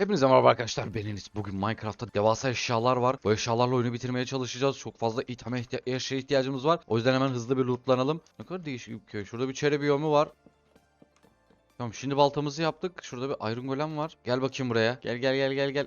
Hepinize merhaba arkadaşlar ben Enis. Bugün Minecraft'ta devasa eşyalar var. Bu eşyalarla oyunu bitirmeye çalışacağız. Çok fazla iteme ihtiya eşya ihtiyacımız var. O yüzden hemen hızlı bir lootlanalım. Ne kadar değişik bir köy. Şurada bir çere biyomu var. Tamam şimdi baltamızı yaptık. Şurada bir iron golem var. Gel bakayım buraya. Gel gel gel gel gel.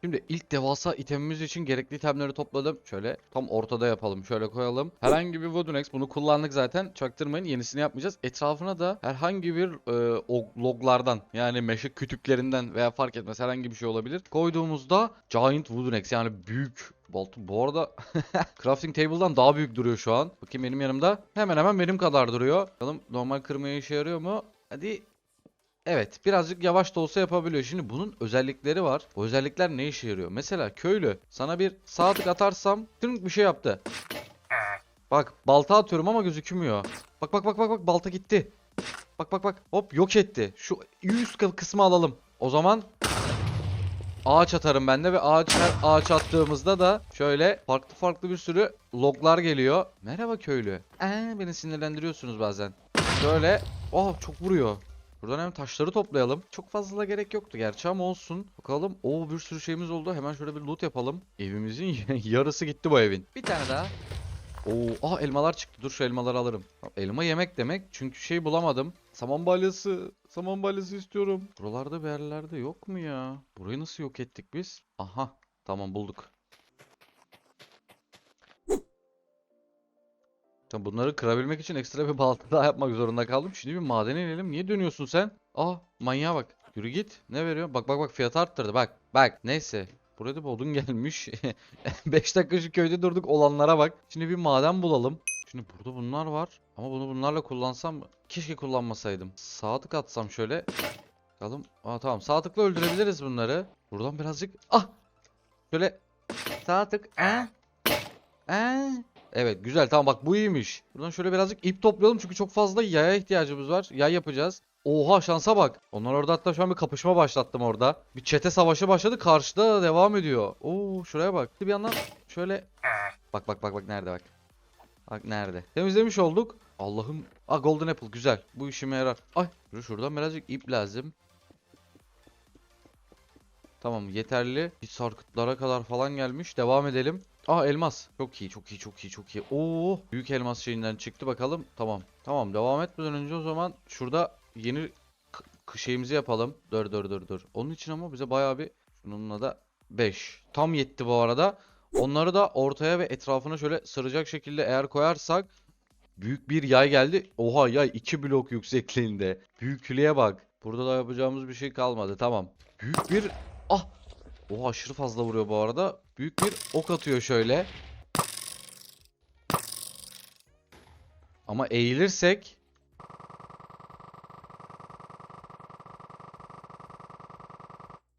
Şimdi ilk devasa itemimiz için gerekli itemleri topladım. Şöyle tam ortada yapalım. Şöyle koyalım. Herhangi bir wooden axe bunu kullandık zaten. Çaktırmayın yenisini yapmayacağız. Etrafına da herhangi bir e, loglardan yani meşe kütüklerinden veya fark etmez herhangi bir şey olabilir. Koyduğumuzda giant wooden axe yani büyük balta. Bu arada crafting table'dan daha büyük duruyor şu an. Bakayım benim yanımda. Hemen hemen benim kadar duruyor. Bakalım normal kırmaya işe yarıyor mu? Hadi Evet birazcık yavaş da olsa yapabiliyor. Şimdi bunun özellikleri var. Bu özellikler ne işe yarıyor? Mesela köylü sana bir sağ atarsam tırmık bir şey yaptı. Bak balta atıyorum ama gözükmüyor. Bak bak bak bak bak balta gitti. Bak bak bak hop yok etti. Şu üst kı- kısmı alalım. O zaman ağaç atarım ben de ve ağaç her ağaç attığımızda da şöyle farklı farklı bir sürü loglar geliyor. Merhaba köylü. Ee, beni sinirlendiriyorsunuz bazen. Şöyle oh çok vuruyor. Buradan hem taşları toplayalım. Çok fazla gerek yoktu gerçi ama olsun. Bakalım. Oo bir sürü şeyimiz oldu. Hemen şöyle bir loot yapalım. Evimizin yarısı gitti bu evin. Bir tane daha. Oo, aa elmalar çıktı. Dur şu elmaları alırım. Elma yemek demek. Çünkü şey bulamadım. Saman balyası. Saman balyası istiyorum. Buralarda bir yerlerde yok mu ya? Burayı nasıl yok ettik biz? Aha. Tamam bulduk. Tamam bunları kırabilmek için ekstra bir balta daha yapmak zorunda kaldım. Şimdi bir madene inelim. Niye dönüyorsun sen? Aa manyağa bak. Yürü git. Ne veriyor? Bak bak bak fiyatı arttırdı. Bak bak. Neyse. Buraya da bir odun gelmiş. 5 dakika şu köyde durduk olanlara bak. Şimdi bir maden bulalım. Şimdi burada bunlar var. Ama bunu bunlarla kullansam? Keşke kullanmasaydım. Sağ atsam şöyle. Bakalım. Aa tamam. Sağ öldürebiliriz bunları. Buradan birazcık. Ah! Şöyle sağ tık. Aa! Aa! Evet güzel tamam bak bu iyiymiş. Buradan şöyle birazcık ip toplayalım çünkü çok fazla yaya ihtiyacımız var. Yay yapacağız. Oha şansa bak. Onlar orada hatta şu an bir kapışma başlattım orada. Bir çete savaşı başladı karşıda da devam ediyor. Oo şuraya bak. Bir yandan şöyle. Bak bak bak bak nerede bak. Bak nerede. Temizlemiş olduk. Allah'ım. Ah golden apple güzel. Bu işime yarar. Ay şuradan birazcık ip lazım. Tamam yeterli. Bir sarkıtlara kadar falan gelmiş. Devam edelim. Aa elmas. Çok iyi, çok iyi, çok iyi, çok iyi. Oo, büyük elmas şeyinden çıktı bakalım. Tamam. Tamam, devam etmeden önce o zaman şurada yeni şeyimizi yapalım. Dur dur dur dur. Onun için ama bize bayağı bir şununla da 5. Tam yetti bu arada. Onları da ortaya ve etrafına şöyle sıracak şekilde eğer koyarsak büyük bir yay geldi. Oha yay 2 blok yüksekliğinde. Büyüklüğe bak. Burada da yapacağımız bir şey kalmadı. Tamam. Büyük bir ah Oha aşırı fazla vuruyor bu arada. Büyük bir ok atıyor şöyle. Ama eğilirsek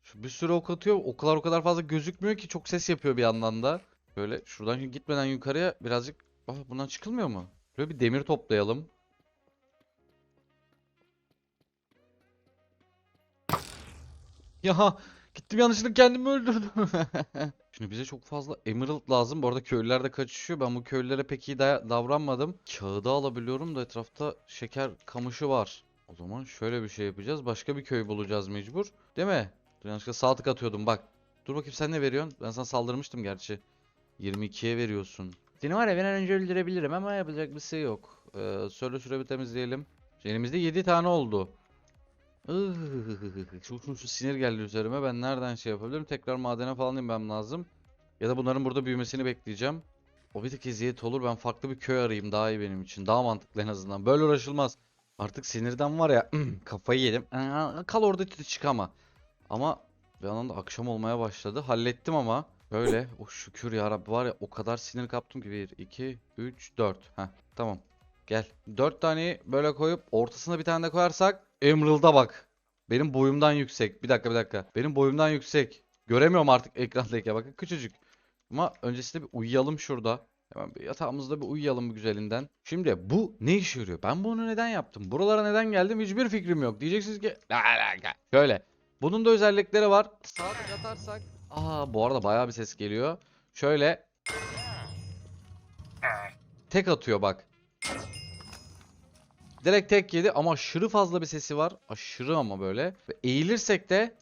Şu bir sürü ok atıyor. Oklar o kadar fazla gözükmüyor ki çok ses yapıyor bir yandan da. Böyle şuradan gitmeden yukarıya birazcık Ah bundan çıkılmıyor mu? Böyle bir demir toplayalım. Ya Gittim yanlışlıkla kendimi öldürdüm. Şimdi bize çok fazla emerald lazım. Bu arada köylüler de kaçışıyor. Ben bu köylülere pek iyi da- davranmadım. Kağıdı alabiliyorum da etrafta şeker kamışı var. O zaman şöyle bir şey yapacağız. Başka bir köy bulacağız mecbur. Değil mi? Dur, Yanlışlıkla sağ tık atıyordum bak. Dur bakayım sen ne veriyorsun? Ben sana saldırmıştım gerçi. 22'ye veriyorsun. Seni var ya an önce öldürebilirim ama yapacak bir şey yok. Ee, söyle süre bir temizleyelim. Elimizde 7 tane oldu. Şu, şu, sinir geldi üzerime. Ben nereden şey yapabilirim? Tekrar madene falan inmem lazım. Ya da bunların burada büyümesini bekleyeceğim. O bir tık eziyet olur. Ben farklı bir köy arayayım. Daha iyi benim için. Daha mantıklı en azından. Böyle uğraşılmaz. Artık sinirden var ya kafayı yedim. Aa, Kal orada çık ama. Bir yandan da akşam olmaya başladı. Hallettim ama. Böyle. O şükür ya Rabbi var ya o kadar sinir kaptım ki. 1, 2, 3, 4. Heh tamam. Gel. 4 taneyi böyle koyup ortasına bir tane de koyarsak Emerald'a bak. Benim boyumdan yüksek. Bir dakika bir dakika. Benim boyumdan yüksek. Göremiyorum artık ekrandayken bakın küçücük. Ama öncesinde bir uyuyalım şurada. Hemen bir yatağımızda bir uyuyalım bu güzelinden. Şimdi bu ne işe yarıyor? Ben bunu neden yaptım? Buralara neden geldim? Hiçbir fikrim yok. Diyeceksiniz ki? Şöyle. Bunun da özellikleri var. Sağa tık atarsak. Aa bu arada bayağı bir ses geliyor. Şöyle. Tek atıyor bak. Direkt tek yedi ama aşırı fazla bir sesi var. Aşırı ama böyle. Ve eğilirsek de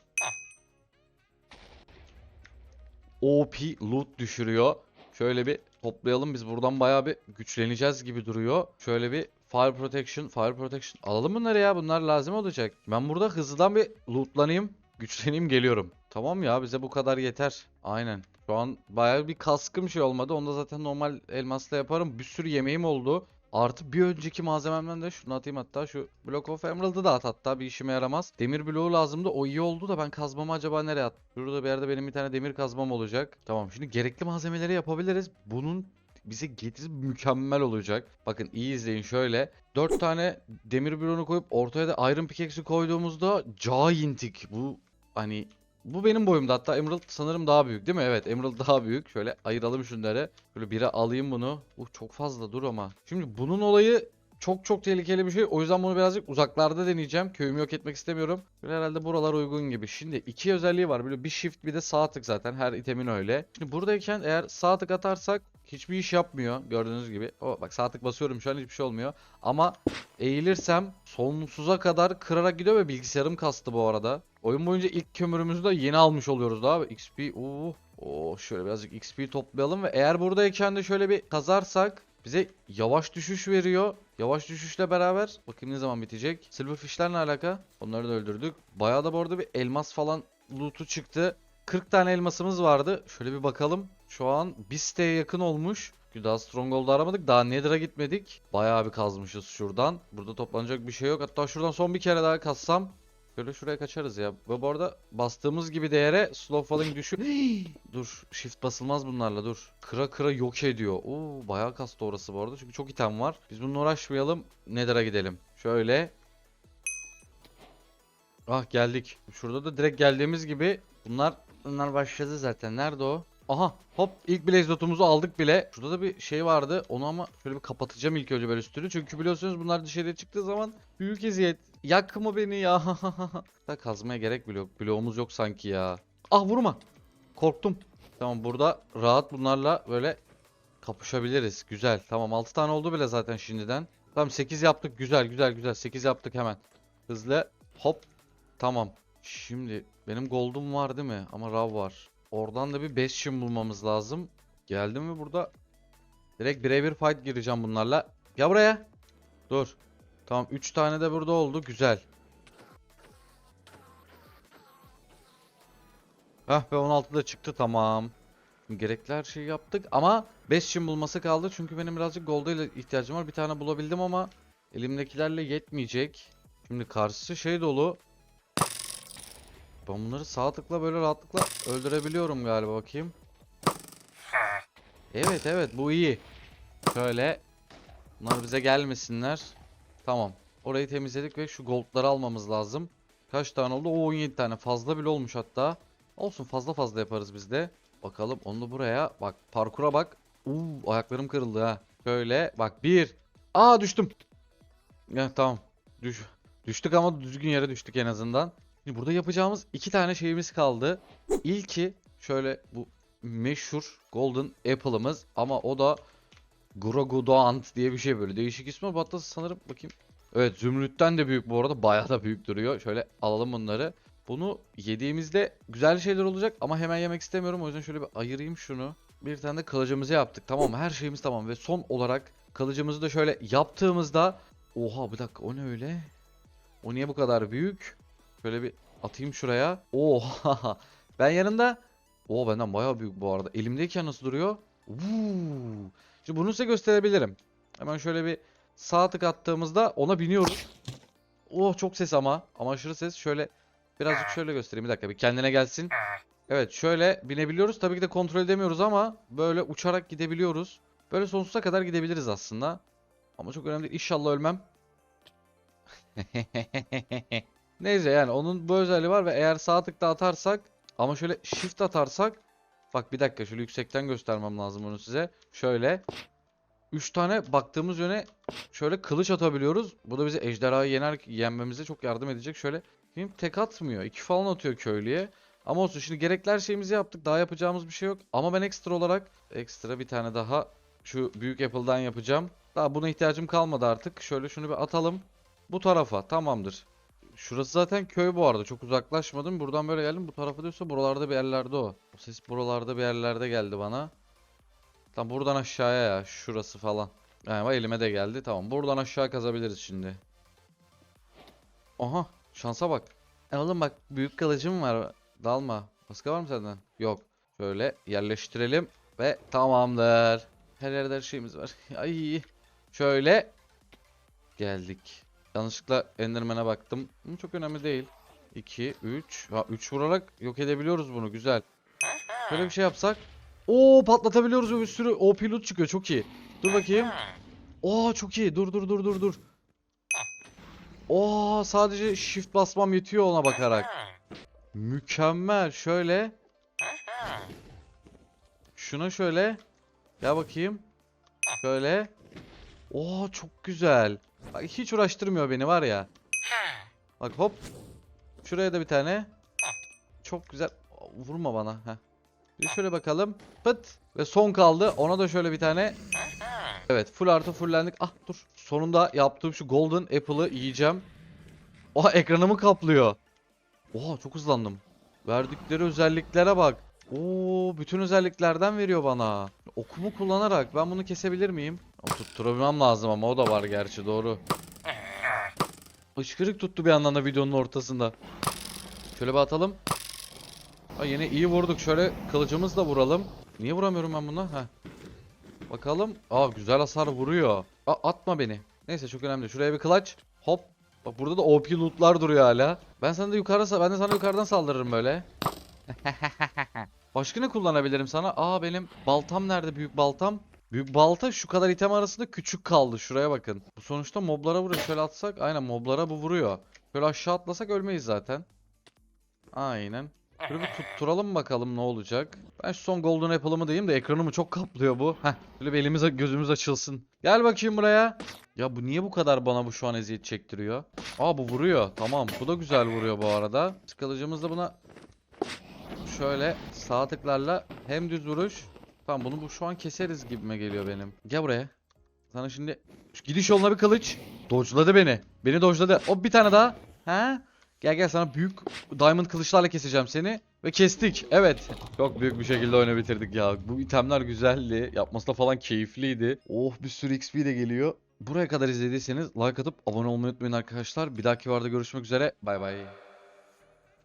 OP loot düşürüyor. Şöyle bir toplayalım. Biz buradan bayağı bir güçleneceğiz gibi duruyor. Şöyle bir Fire Protection, Fire Protection. Alalım bunları ya. Bunlar lazım olacak. Ben burada hızlıdan bir lootlanayım. Güçleneyim geliyorum. Tamam ya bize bu kadar yeter. Aynen. Şu an bayağı bir kaskım şey olmadı. Onu da zaten normal elmasla yaparım. Bir sürü yemeğim oldu. Artı bir önceki malzememden de şunu atayım hatta. Şu Block of Emerald'ı da at hatta bir işime yaramaz. Demir bloğu lazımdı. O iyi oldu da ben kazmamı acaba nereye at? Şurada bir yerde benim bir tane demir kazmam olacak. Tamam şimdi gerekli malzemeleri yapabiliriz. Bunun bize getirisi mükemmel olacak. Bakın iyi izleyin şöyle. 4 tane demir bloğunu koyup ortaya da Iron Pickaxe'i koyduğumuzda Giant'ik. Bu hani bu benim boyumda hatta Emerald sanırım daha büyük değil mi? Evet Emerald daha büyük. Şöyle ayıralım şunları. Şöyle bire alayım bunu. Uh çok fazla dur ama. Şimdi bunun olayı çok çok tehlikeli bir şey. O yüzden bunu birazcık uzaklarda deneyeceğim. Köyümü yok etmek istemiyorum. Böyle herhalde buralar uygun gibi. Şimdi iki özelliği var. Böyle bir shift bir de sağ tık zaten. Her itemin öyle. Şimdi buradayken eğer sağ tık atarsak hiçbir iş yapmıyor. Gördüğünüz gibi. O bak sağ tık basıyorum şu an hiçbir şey olmuyor. Ama eğilirsem sonsuza kadar kırarak gidiyor ve bilgisayarım kastı bu arada. Oyun boyunca ilk kömürümüzü de yeni almış oluyoruz daha. XP uuu. Oo şöyle birazcık XP toplayalım ve eğer buradayken de şöyle bir kazarsak bize yavaş düşüş veriyor. Yavaş düşüşle beraber bakayım ne zaman bitecek. Silverfish'ler ne alaka? Onları da öldürdük. Bayağı da bu arada bir elmas falan loot'u çıktı. 40 tane elmasımız vardı. Şöyle bir bakalım. Şu an bir yakın olmuş. Daha Stronghold'u aramadık. Daha Nether'a gitmedik. Bayağı bir kazmışız şuradan. Burada toplanacak bir şey yok. Hatta şuradan son bir kere daha kazsam. Şöyle şuraya kaçarız ya. Ve bu arada bastığımız gibi değere slow falling düşüyor. dur shift basılmaz bunlarla dur. Kıra kıra yok ediyor. Oo bayağı kastı orası bu arada. Çünkü çok item var. Biz bununla uğraşmayalım. Nether'a gidelim. Şöyle. Ah geldik. Şurada da direkt geldiğimiz gibi bunlar bunlar başladı zaten. Nerede o? Aha hop ilk blaze dotumuzu aldık bile. Şurada da bir şey vardı. Onu ama şöyle bir kapatacağım ilk önce böyle üstünü. Çünkü biliyorsunuz bunlar dışarıya çıktığı zaman büyük eziyet. Yakma beni ya. da kazmaya gerek bile yok. Bloğumuz yok sanki ya. Ah vurma. Korktum. Tamam burada rahat bunlarla böyle kapışabiliriz. Güzel. Tamam 6 tane oldu bile zaten şimdiden. Tamam 8 yaptık. Güzel güzel güzel. 8 yaptık hemen. Hızlı. Hop. Tamam. Şimdi benim gold'um var değil mi? Ama rav var. Oradan da bir bastion bulmamız lazım. Geldim mi burada? Direkt birebir fight gireceğim bunlarla. Gel buraya. Dur. Tamam 3 tane de burada oldu. Güzel. Hah be 16 da çıktı tamam. Gerekli her şeyi yaptık ama bastion bulması kaldı. Çünkü benim birazcık golda ile ihtiyacım var. Bir tane bulabildim ama elimdekilerle yetmeyecek. Şimdi karşısı şey dolu. Ben bunları sağ tıkla böyle rahatlıkla öldürebiliyorum galiba bakayım. Evet evet bu iyi. Şöyle. Bunlar bize gelmesinler. Tamam. Orayı temizledik ve şu goldları almamız lazım. Kaç tane oldu? O 17 tane. Fazla bile olmuş hatta. Olsun fazla fazla yaparız biz de. Bakalım onu buraya. Bak parkura bak. Uuu ayaklarım kırıldı ha. Şöyle bak bir. Aa düştüm. Ya tamam. Düş. Düştük ama düzgün yere düştük en azından. Şimdi burada yapacağımız iki tane şeyimiz kaldı. İlki şöyle bu meşhur Golden Apple'ımız ama o da Grogodant diye bir şey böyle değişik ismi. Hatta sanırım bakayım. Evet zümrütten de büyük bu arada bayağı da büyük duruyor. Şöyle alalım bunları. Bunu yediğimizde güzel şeyler olacak ama hemen yemek istemiyorum. O yüzden şöyle bir ayırayım şunu. Bir tane de kılıcımızı yaptık. Tamam mı? Her şeyimiz tamam. Ve son olarak kılıcımızı da şöyle yaptığımızda... Oha bir dakika o ne öyle? O niye bu kadar büyük? Şöyle bir atayım şuraya. Oha. Ben yanında. Oo benden bayağı büyük bu arada. Elimdeyken nasıl duruyor? Uuu. Şimdi bunu size gösterebilirim. Hemen şöyle bir sağ tık attığımızda ona biniyoruz. Oh çok ses ama. Ama aşırı ses. Şöyle birazcık şöyle göstereyim. Bir dakika bir kendine gelsin. Evet şöyle binebiliyoruz. Tabii ki de kontrol edemiyoruz ama böyle uçarak gidebiliyoruz. Böyle sonsuza kadar gidebiliriz aslında. Ama çok önemli değil. İnşallah ölmem. Neyse yani onun bu özelliği var ve eğer sağ tıkta atarsak ama şöyle shift atarsak bak bir dakika şöyle yüksekten göstermem lazım bunu size. Şöyle 3 tane baktığımız yöne şöyle kılıç atabiliyoruz. Bu da bize ejderhayı yener yenmemize çok yardım edecek. Şöyle benim tek atmıyor. 2 falan atıyor köylüye. Ama olsun şimdi gerekli her şeyimizi yaptık. Daha yapacağımız bir şey yok. Ama ben ekstra olarak ekstra bir tane daha şu büyük Apple'dan yapacağım. Daha buna ihtiyacım kalmadı artık. Şöyle şunu bir atalım. Bu tarafa tamamdır. Şurası zaten köy bu arada. Çok uzaklaşmadım. Buradan böyle geldim. Bu tarafa diyorsa buralarda bir yerlerde o. O ses buralarda bir yerlerde geldi bana. Tam buradan aşağıya ya. Şurası falan. Yani elime de geldi. Tamam. Buradan aşağı kazabiliriz şimdi. Aha. Şansa bak. E oğlum bak büyük kılıcım var. Dalma. Başka var mı senden? Yok. Şöyle yerleştirelim. Ve tamamdır. Her yerde her şeyimiz var. Ay. Şöyle. Geldik. Yanlışlıkla Enderman'e baktım. Ama çok önemli değil. 2, 3. Ha 3 vurarak yok edebiliyoruz bunu. Güzel. Böyle bir şey yapsak. Oo patlatabiliyoruz ve bir sürü OP loot çıkıyor. Çok iyi. Dur bakayım. Oo çok iyi. Dur dur dur dur dur. Oo sadece shift basmam yetiyor ona bakarak. Mükemmel. Şöyle. Şuna şöyle. Gel bakayım. Şöyle. Oo çok güzel. Bak hiç uğraştırmıyor beni var ya. Bak hop. Şuraya da bir tane. Çok güzel. Vurma bana. Heh. Bir şöyle bakalım. Pıt. Ve son kaldı. Ona da şöyle bir tane. Evet full artı fullendik. Ah dur. Sonunda yaptığım şu golden apple'ı yiyeceğim. Oha ekranımı kaplıyor. Oha çok hızlandım. Verdikleri özelliklere bak. Oo bütün özelliklerden veriyor bana. Okumu kullanarak ben bunu kesebilir miyim? Tutturabilmem lazım ama o da var gerçi doğru. Işkırık tuttu bir yandan da videonun ortasında. Şöyle bir atalım. Ha, yine iyi vurduk. Şöyle kılıcımızla vuralım. Niye vuramıyorum ben buna? Heh. Bakalım. Aa güzel hasar vuruyor. Aa, atma beni. Neyse çok önemli. Şuraya bir kılıç. Hop. Bak burada da OP lootlar duruyor hala. Ben sana da yukarı ben de sana yukarıdan saldırırım böyle. Başka ne kullanabilirim sana? Aa benim baltam nerede? Büyük baltam. Büyük balta şu kadar item arasında küçük kaldı. Şuraya bakın. Bu sonuçta moblara vuruyor. Şöyle atsak aynen moblara bu vuruyor. Şöyle aşağı atlasak ölmeyiz zaten. Aynen. Şöyle bir tutturalım bakalım ne olacak. Ben şu son golden apple'ımı diyeyim de ekranımı çok kaplıyor bu. Heh. Böyle bir elimiz gözümüz açılsın. Gel bakayım buraya. Ya bu niye bu kadar bana bu şu an eziyet çektiriyor? Aa bu vuruyor. Tamam. Bu da güzel vuruyor bu arada. Kılıcımız da buna şöyle sağ tıklarla hem düz vuruş. Tamam bunu bu şu an keseriz gibime geliyor benim. Gel buraya. Sana şimdi gidiş yoluna bir kılıç. Dodge'ladı beni. Beni dodge'ladı. Hop bir tane daha. Ha? Gel gel sana büyük diamond kılıçlarla keseceğim seni. Ve kestik. Evet. Çok büyük bir şekilde oyunu bitirdik ya. Bu itemler güzeldi. Yapması da falan keyifliydi. Oh bir sürü XP de geliyor. Buraya kadar izlediyseniz like atıp abone olmayı unutmayın arkadaşlar. Bir dahaki varda görüşmek üzere. Bay bay.